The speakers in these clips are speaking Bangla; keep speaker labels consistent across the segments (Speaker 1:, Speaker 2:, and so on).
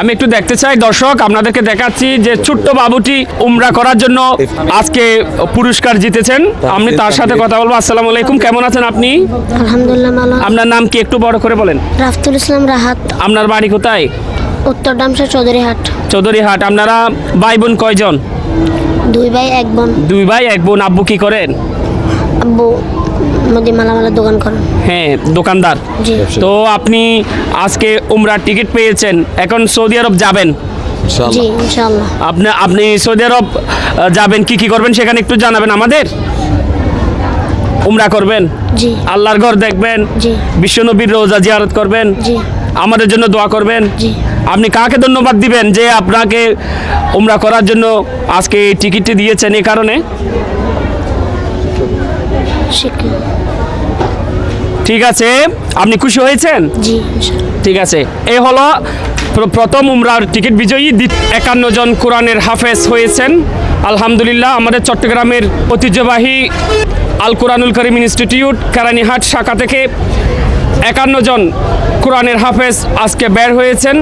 Speaker 1: আমি একটু দেখতে চাই দর্শক আপনাদেরকে দেখাচ্ছি যে ছোট্ট বাবুটি উমরা করার জন্য আজকে পুরস্কার জিতেছেন। আমি তার সাথে কথা বলব। আসসালামু আলাইকুম কেমন আছেন আপনি?
Speaker 2: আলহামদুলিল্লাহ ভালো।
Speaker 1: আপনার নাম কি একটু বড় করে বলেন?
Speaker 2: রাফতুল ইসলাম রাহাত।
Speaker 1: আপনার বাড়ি কোথায়?
Speaker 2: উত্তর ডামসা চৌধুরীহাট
Speaker 1: চৌধুরীহাট আপনারা ভাই বোন কয়জন?
Speaker 2: দুই ভাই এক বোন।
Speaker 1: দুই ভাই এক বোন। আব্বু কি করেন?
Speaker 2: আব্বু মুদি মালামালের দোকান করেন
Speaker 1: হ্যাঁ দোকানদার। তো আপনি আজকে উমরার টিকিট পেয়েছেন এখন সৌদি আরব যাবেন?
Speaker 2: জি ইনশাআল্লাহ।
Speaker 1: আপনি আপনি সৌদি আরব যাবেন কি কি করবেন সেখানে একটু জানাবেন আমাদের? উমরা করবেন?
Speaker 2: জি।
Speaker 1: আল্লাহর ঘর দেখবেন?
Speaker 2: জি।
Speaker 1: বিশ্বনবীর রোজা জিয়ারত করবেন?
Speaker 2: জি।
Speaker 1: আমাদের জন্য দোয়া করবেন?
Speaker 2: জি।
Speaker 1: আপনি কাকে ধন্যবাদ দিবেন যে আপনাকে উমরা করার জন্য আজকে এই টিকিটটি দিয়েছেন এই কারণে? ঠিক আছে আপনি খুশি হয়েছেন? ঠিক আছে এই হলো প্রথম উমরার টিকিট বিজয়ী একান্ন জন কোরআনের হাফেজ হয়েছেন। আলহামদুলিল্লাহ আমাদের চট্টগ্রামের ঐতিহ্যবাহী আল কোরআনুল করিম ইনস্টিটিউট কেরানীহাট শাখা থেকে একান্ন জন কোরআনের হাফেজ আজকে বের হয়েছেন।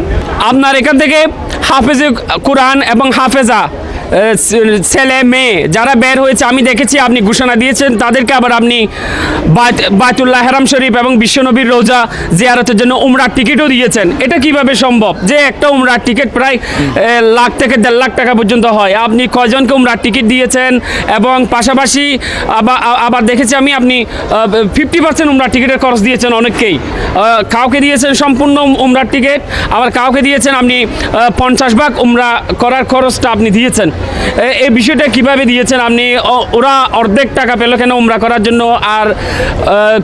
Speaker 1: আপনার এখান থেকে হাফেজে কোরআন এবং হাফেজা ছেলে, মেয়ে, যারা বের হয়েছে, আমি দেখেছি, আপনি ঘোষণা দিয়েছেন, তাদেরকে আবার আপনি বায়ত- বায়তুল্লাহ হেরাম শরীফ এবং বিশ্বনবীর রোজা জিয়ারতের জন্য উমরার টিকিটও দিয়েছেন। এটা কীভাবে সম্ভব? যে একটা উমরার টিকিট প্রায় লাখ থেকে দেড় লাখ টাকা পর্যন্ত হয়। আপনি কয়জনকে উমরার টিকিট দিয়েছেন? এবং পাশাপাশি আবার দেখেছি আমি, আপনি ফিফটি পার্সেন্ট উমরার টিকিটের খরচ দিয়েছেন অনেককেই। কাউকে দিয়েছেন সম্পূর্ণ উমরার টিকিট, আবার কাউকে দিয়েছেন আপনি পঞ্চাশ ভাগ উমরা করার খরচটা আপনি দিয়েছেন। এই বিষয়টা কীভাবে দিয়েছেন আপনি? ওরা অর্ধেক টাকা পেল কেন উমরা করার জন্য? আর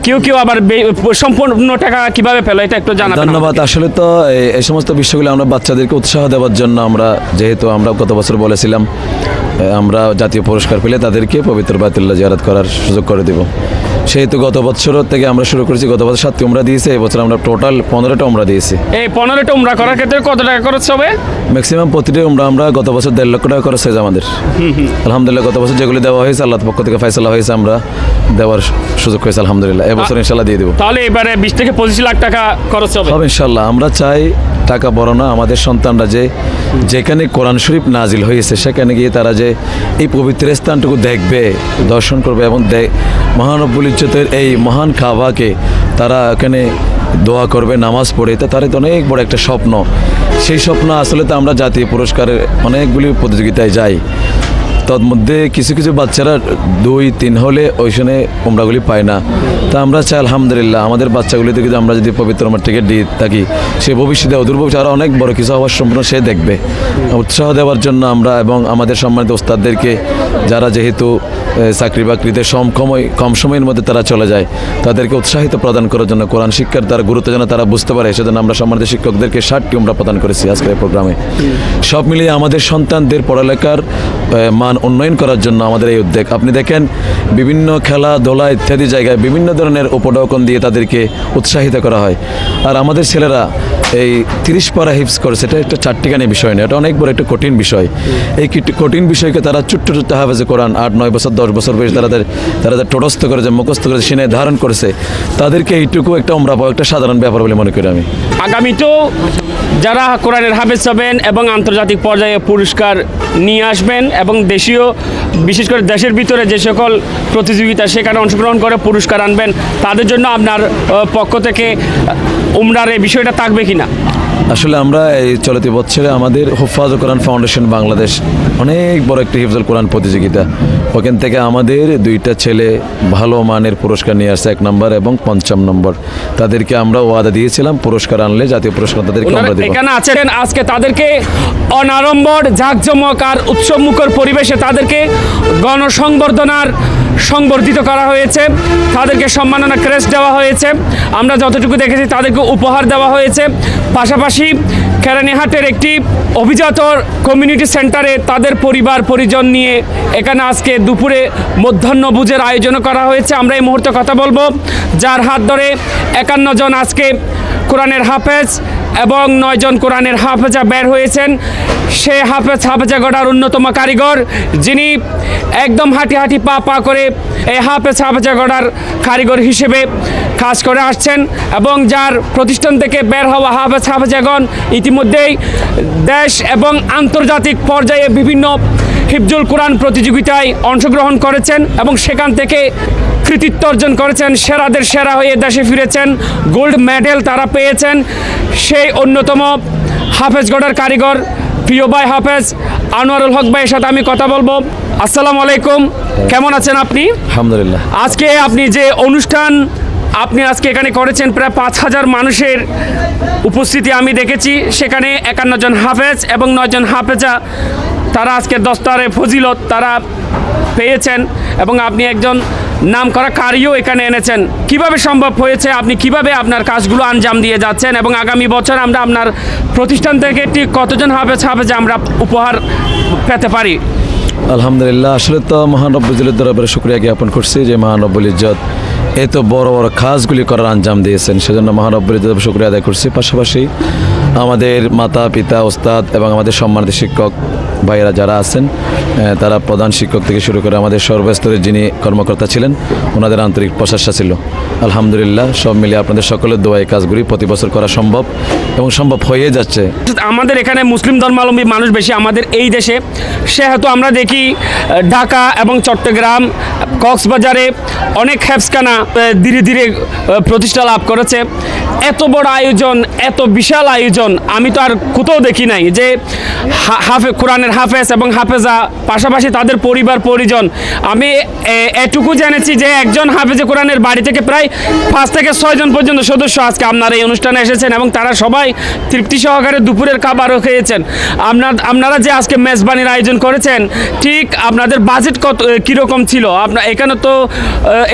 Speaker 1: কেউ কেউ আবার সম্পূর্ণ টাকা কীভাবে পেল? এটা একটু জানা
Speaker 3: ধন্যবাদ। আসলে তো এই- সমস্ত বিষয়গুলো আমরা বাচ্চাদেরকে উৎসাহ দেওয়ার জন্য আমরা, যেহেতু আমরা গত বছর বলেছিলাম আমরা জাতীয় পুরস্কার পেলে তাদেরকে পবিত্র বাতুল্লাহ জিয়ারত করার সুযোগ করে দেব। সেহেতু গত বছর থেকে আমরা শুরু করেছি গত বছর সাতটি উমরা দিয়েছি এই বছর আমরা টোটাল পনেরোটা উমরা দিয়েছি।
Speaker 1: এই পনেরোটা উমরা করার ক্ষেত্রে কত টাকা খরচ হবে?
Speaker 3: ম্যাক্সিমাম প্রতিটি উমরা আমরা গত বছর দেড় লক্ষ টাকা খরচ হয়েছে আমাদের। আলহামদুলিল্লাহ গত বছর যেগুলি দেওয়া হয়েছে আল্লাহ পক্ষ থেকে ফাইসলা হয়েছে আমরা দেওয়ার সুযোগ হয়েছে আলহামদুলিল্লাহ। এবছর ইনশাল্লাহ দিয়ে দেবো।
Speaker 1: তাহলে এবারে বিশ থেকে পঁচিশ লাখ টাকা খরচ হবে।
Speaker 3: হবে ইনশাল্লাহ আমরা চাই টাকা বড় না আমাদের সন্তানরা যে যেখানে কোরআন শরীফ নাজিল হয়েছে সেখানে গিয়ে তারা যে এই পবিত্র স্থানটুকু দেখবে দর্শন করবে এবং মহানব্বুল ইজ্জতের এই মহান খাবাকে তারা এখানে দোয়া করবে নামাজ পড়ে। তা তার তো অনেক বড় একটা স্বপ্ন। সেই স্বপ্ন আসলে তো আমরা জাতীয় পুরস্কারের অনেকগুলি প্রতিযোগিতায় যাই। তার মধ্যে কিছু কিছু বাচ্চারা দুই, তিন হলে ওইখানে উমরাগুলি পায় না। তা আমরা চাই, আলহামদুলিল্লাহ, আমাদের বাচ্চাগুলিতে যদি আমরা যদি পবিত্র আমার টিকিট দিই থাকি, সে ভবিষ্যতে অদূর ভবিষ্যৎ আরও অনেক বড় কিছু হওয়ার সম্পূর্ণ সে দেখবে। উৎসাহ দেওয়ার জন্য আমরা এবং আমাদের সম্মানিত ওস্তাদদেরকে, যারা যেহেতু চাকরি বাকরিতে সম সময় কম সময়ের মধ্যে তারা চলে যায়, তাদেরকে উৎসাহিত প্রদান করার জন্য কোরআন শিক্ষার তার গুরুত্ব যেন তারা বুঝতে পারে, সেজন্য আমরা সম্মানিত শিক্ষকদেরকে ষাটটি আমরা প্রদান করেছি আজকের প্রোগ্রামে। সব মিলিয়ে আমাদের সন্তানদের পড়ালেখার মান উন্নয়ন করার জন্য আমাদের এই উদ্যোগ। আপনি দেখেন, বিভিন্ন খেলাধুলা ইত্যাদি জায়গায় বিভিন্ন ধরনের উপঢৌকন দিয়ে তাদেরকে উৎসাহিত করা হয়। আর আমাদের ছেলেরা এই তিরিশ পারা হিপস করে সেটা একটা চারটিখানি বিষয় নয়, এটা অনেক বড় একটা কঠিন বিষয়। এই কঠিন বিষয়কে তারা ছোট্ট ছোট্ট হাফেজে কোরআন আট, নয় বছর, দশ বছর বয়সে তারা তারা টোটস্থ করেছে, মুখস্থ করেছে, সিনে ধারণ করেছে। তাদেরকে এইটুকু একটা আমরা একটা সাধারণ ব্যাপার বলে মনে করি আমি।
Speaker 1: আগামীতেও যারা কোরআনের হাফেজ হবেন এবং আন্তর্জাতিক পর্যায়ে পুরস্কার নিয়ে আসবেন এবং দেশীয়, বিশেষ করে দেশের ভিতরে যে সকল প্রতিযোগিতা সেখানে অংশগ্রহণ করে পুরস্কার আনবেন, তাদের জন্য আপনার পক্ষ থেকে উমরার এই বিষয়টা থাকবে কিনা?
Speaker 3: আসলে আমরা এই চলতি বছরে আমাদের হুফাজ কোরআন ফাউন্ডেশন বাংলাদেশ অনেক বড় একটি হিফজুল কোরআন প্রতিযোগিতা। ওখান থেকে আমাদের দুইটা ছেলে ভালো মানের পুরস্কার নিয়ে আসছে এক নম্বর এবং পঞ্চম নম্বর। তাদেরকে আমরা ওয়াদা দিয়েছিলাম পুরস্কার আনলে জাতীয় পুরস্কার তাদেরকে আমরা দেবো।
Speaker 1: এখানে আছেন আজকে তাদেরকে অনাড়ম্বর জাঁকজমক আর উৎসবমুখর পরিবেশে তাদেরকে গণসংবর্ধনার সংবর্ধিত করা হয়েছে। তাদেরকে সম্মাননা ক্রেস্ট দেওয়া হয়েছে। আমরা যতটুকু দেখেছি তাদেরকে উপহার দেওয়া হয়েছে। পাশাপাশি কেরানীহাটের একটি অভিজাত কমিউনিটি সেন্টারে তাদের পরিবার, পরিজন নিয়ে এখানে আজকে দুপুরে মধ্যাহ্নভোজের আয়োজন করা হয়েছে। আমরা এই মুহূর্তে কথা বলব। যার হাত ধরে একান্ন জন আজকে কোরআনের হাফেজ এবং নয়জন কোরআনের হাফেজা বের হয়েছেন। সে হাফেজ হাফেজা গড়ার অন্যতম কারিগর, যিনি একদম হাঁটি হাঁটি পা পা করে এই হাফেজ হাফেজা গড়ার কারিগর হিসেবে কাজ করে আসছেন এবং যার প্রতিষ্ঠান থেকে বের হওয়া হাফেজ হাফেজাগণ ইতিমধ্যেই দেশ এবং আন্তর্জাতিক পর্যায়ে বিভিন্ন হিফজুল কোরআন প্রতিযোগিতায় অংশগ্রহণ করেছেন এবং সেখান থেকে কৃতিত্ব অর্জন করেছেন সেরাদের সেরা হয়ে দেশে ফিরেছেন গোল্ড মেডেল তারা পেয়েছেন। সেই অন্যতম হাফেজগড়ের কারিগর প্রিয় ভাই হাফেজ আনোয়ারুল হক ভাইয়ের সাথে আমি কথা বলব। আসসালামু আলাইকুম কেমন আছেন আপনি?
Speaker 3: আলহামদুলিল্লাহ।
Speaker 1: আজকে আপনি যে অনুষ্ঠান আপনি আজকে এখানে করেছেন প্রায় পাঁচ হাজার মানুষের উপস্থিতি আমি দেখেছি। সেখানে একান্ন জন হাফেজ এবং নয়জন হাফেজা তারা আজকে দস্তারে ফজিলত তারা পেয়েছেন এবং আপনি একজন নাম করা কারিও এখানে এনেছেন। কীভাবে সম্ভব হয়েছে? আপনি কীভাবে আপনার কাজগুলো আঞ্জাম দিয়ে যাচ্ছেন? এবং আগামী বছর আমরা আপনার প্রতিষ্ঠান থেকে ঠিক কতজন হবে হাফেজ যে আমরা উপহার পেতে পারি?
Speaker 3: আলহামদুলিল্লাহ, আসলে তো মহান রব্বুল দরবারে শুক্রিয়া জ্ঞাপন করছি যে মহান রব্বুল ইজ্জত এত বড় বড় কাজগুলি করার আঞ্জাম দিয়েছেন। সেজন্য মহান রব্বুল ইজ্জত শুক্রিয়া আদায় করছি। পাশাপাশি আমাদের মাতা, পিতা, ওস্তাদ এবং আমাদের সম্মানিত শিক্ষক ভাইয়েরা যারা আছেন তারা প্রধান শিক্ষক থেকে শুরু করে আমাদের সর্বস্তরের যিনি কর্মকর্তা ছিলেন, ওনাদের আন্তরিক প্রচেষ্টা ছিল। আলহামদুলিল্লাহ, সব মিলিয়ে আপনাদের সকলের দোয়া এই কাজগুলি প্রতি বছর করা সম্ভব এবং সম্ভব হয়ে যাচ্ছে।
Speaker 1: আমাদের এখানে মুসলিম ধর্মাবলম্বী মানুষ বেশি আমাদের এই দেশে, সেহেতু আমরা আহ, ঢাকা এবং চট্টগ্রাম কক্সবাজারে অনেক হ্যাপসখানা ধীরে ধীরে প্রতিষ্ঠা লাভ করেছে। এত বড় আয়োজন এত বিশাল আয়োজন আমি তো আর কোথাও দেখি নাই যে হাফে কোরআনের হাফেজ এবং হাফেজা পাশাপাশি তাদের পরিবার পরিজন। আমি এটুকু জেনেছি যে একজন হাফেজে কোরআনের বাড়ি থেকে প্রায় পাঁচ থেকে ছয়জন পর্যন্ত সদস্য আজকে আপনারা এই অনুষ্ঠানে এসেছেন এবং তারা সবাই তৃপ্তি সহকারে দুপুরের খাবারও খেয়েছেন। আপনার আপনারা যে আজকে মেজবানির আয়োজন করেছেন ঠিক আপনাদের বাজেট কত কীরকম ছিল? আপনার এখানে তো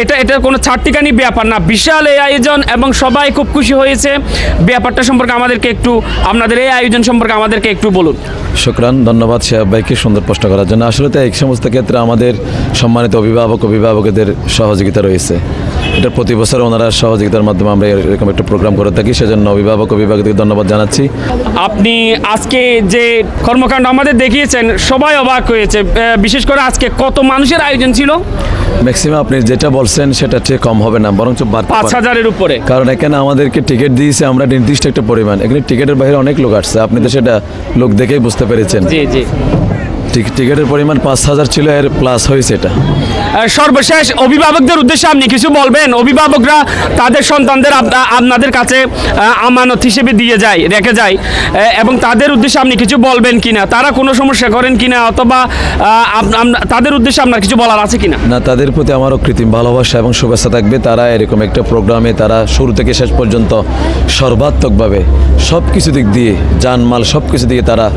Speaker 1: এটা এটা কোনো ছাড়টিকানি ব্যাপার না। বিশাল এই আয়োজন এবং সবাই খুব খুশি হয়েছে। ব্যাপারটা সম্পর্কে আমাদেরকে একটু, আপনাদের এই আয়োজন সম্পর্কে আমাদেরকে একটু বলুন।
Speaker 3: শুক্রান, ধন্যবাদ শেয়াব ভাইকে সুন্দর প্রশ্ন করার জন্য। আসলে তো এই সমস্ত ক্ষেত্রে আমাদের সম্মানিত অভিভাবক, অভিভাবকদের সহযোগিতা রয়েছে। এটা প্রতি বছর ওনারা সহযোগিতার মাধ্যমে আমরা এরকম একটা প্রোগ্রাম করে থাকি। সেজন্য অভিভাবক অভিভাবকদের ধন্যবাদ জানাচ্ছি।
Speaker 1: আপনি আজকে যে কর্মকাণ্ড আমাদের দেখিয়েছেন সবাই অবাক হয়েছে। বিশেষ করে আজকে কত মানুষের আয়োজন ছিল?
Speaker 3: ম্যাক্সিমাম আপনি যেটা বলছেন সেটা চেয়ে কম হবে না বরঞ্চ বাড়তে
Speaker 1: পাঁচ হাজারের উপরে।
Speaker 3: কারণ এখানে আমাদেরকে টিকিট দিয়েছে আমরা নির্দিষ্ট একটা পরিমাণ। এখানে টিকিটের বাইরে অনেক লোক আসছে আপনি তো সেটা লোক দেখেই বুঝতে পেরেছেন।
Speaker 1: জি জি।
Speaker 3: টিক- টিকিটের পরিমাণ পাঁচ হাজার ছিল এর প্লাস হয়েছে এটা।
Speaker 1: সর্বশেষ অভিভাবকদের উদ্দেশ্যে আপনি কিছু বলবেন? অভিভাবকরা তাদের সন্তানদের আপনা- আপনাদের কাছে আমানত হিসেবে দিয়ে যায়, রেখে যায় এবং তাদের উদ্দেশ্যে আপনি কিছু বলবেন কিনা? তারা কোনো সমস্যা করেন কিনা? অথবা তাদের উদ্দেশ্যে আপনার কিছু বলার আছে কিনা?
Speaker 3: না, তাদের প্রতি আমারও কৃত্রিম ভালোবাসা এবং শুভেচ্ছা থাকবে। তারা এরকম একটা প্রোগ্রামে, তারা শুরু থেকে শেষ পর্যন্ত সর্বাত্মকভাবে সব কিছু দিক দিয়ে, জানমাল সব কিছু দিয়ে তারা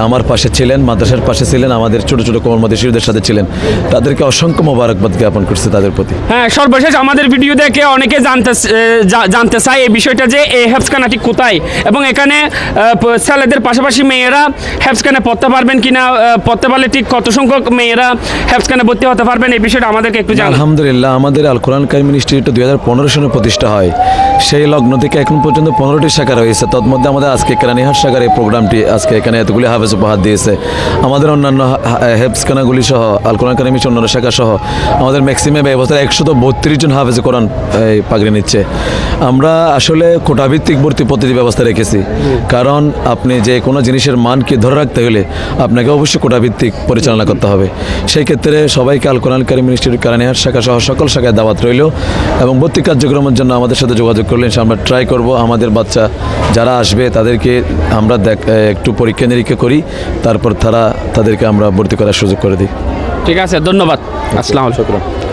Speaker 3: আমার পাশে ছিলেন, মাদ্রাসার পাশে ছিলেন, আমাদের ছোট ছোট কর্মদী শিশুদের সাথে ছিলেন। তাদেরকে অসংখ্য মোবারকবাদ জ্ঞাপন করছে তাদের প্রতি।
Speaker 1: হ্যাঁ সর্বশেষ আমাদের ভিডিও দেখে অনেকে জানতে জানতে চায় এই বিষয়টা যে এই হেফসখানাটি কোথায় এবং এখানে ছেলেদের পাশাপাশি মেয়েরা হেফসখানে পড়তে পারবেন কিনা পড়তে পারলে ঠিক কত সংখ্যক মেয়েরা হেফসখানে ভর্তি হতে পারবেন এই বিষয়টা আমাদেরকে একটু জানান।
Speaker 3: আলহামদুলিল্লাহ আমাদের আল কোরআন কারিম ইনস্টিটিউট দুই হাজার পনেরো সালে প্রতিষ্ঠা হয়। সেই লগ্ন থেকে এখন পর্যন্ত পনেরোটি শাখা রয়েছে। তন্মধ্যে আমাদের আজকে কেরানিহাট শাখার এই প্রোগ্রামটি আজকে এখানে এতগুলি হাফেজ উপহার দিয়েছে। আমাদের অন্যান্য হেফসখানাগুলি সহ আল কোরআন কারিম অন্যান্য শাখা সহ আমাদের ম্যাক্সিমাম এবছর একশত বত্রিশ জন হাফেজ কোরআন এই, পাগড়ি নিচ্ছে। আমরা আসলে কোটাভিত্তিক ভর্তি পদ্ধতি ব্যবস্থা রেখেছি। কারণ আপনি যে কোনো জিনিসের মানকে ধরে রাখতে হলে আপনাকে অবশ্যই কোটাভিত্তিক পরিচালনা করতে হবে। সেই ক্ষেত্রে সবাইকে আল কোরআন কারিম ইনস্টিটিউট কারানিহাট শাখা সহ সকল শাখায় দাওয়াত রইল এবং ভর্তি কার্যক্রমের জন্য আমাদের সাথে যোগাযোগ করলেন আমরা ট্রাই করব। আমাদের বাচ্চা যারা আসবে তাদেরকে আমরা দেখ একটু পরীক্ষা নিরীক্ষা করি তারপর তারা তাদেরকে আমরা ভর্তি করার সুযোগ করে দিই।
Speaker 1: ঠিক আছে ধন্যবাদ আসসালাম আলাইকুম